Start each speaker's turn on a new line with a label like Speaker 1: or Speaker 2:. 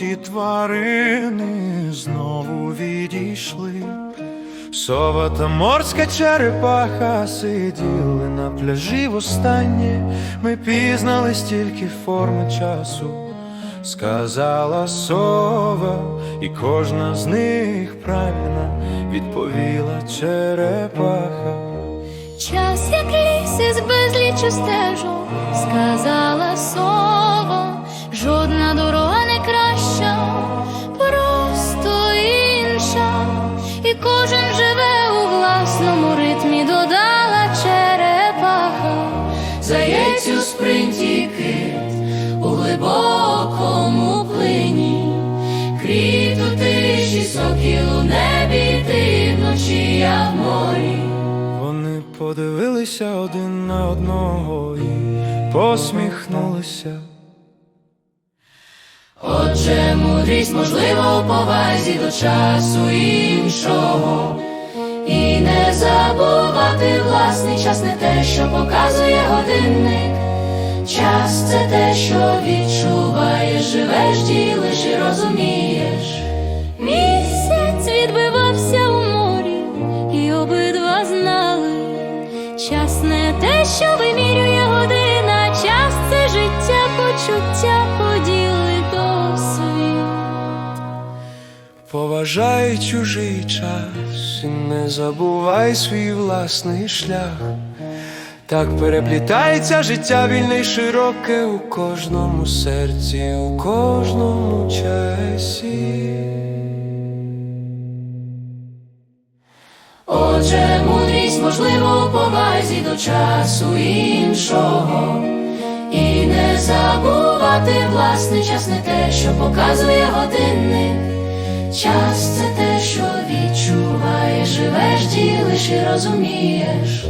Speaker 1: Усі тварини знову відійшли, сова та морська черепаха сиділи на пляжі в востаннє, ми пізнали стільки форми часу, сказала сова, і кожна з них правильно відповіла черепаха.
Speaker 2: Час, як ліс із безлічу стежу, сказала сова. Кожен живе у власному ритмі, додала черепаха, заєць у спринті кит у глибокому плині, кріт у тиші, сокіл у небі, ти вночі я в морі.
Speaker 1: Вони подивилися один на одного і посміхнулися.
Speaker 2: Отже, мудрість можливо у повазі до часу іншого. І не забувати власний час не те, що показує годинник. Час це те, що відчуваєш, живеш, ділиш і розумієш. Місяць відбивався у морі, і обидва знали. Час не те, що вимірює година, час це життя, почуття,
Speaker 1: Поважай чужий час не забувай свій власний шлях. Так переплітається життя вільне й широке у кожному серці, у кожному часі.
Speaker 2: Отже, мудрість можливо у повазі до часу іншого. І не забувати власний час не те, що показує годинник. Час це те, що відчуваєш, живеш, ділиш і розумієш.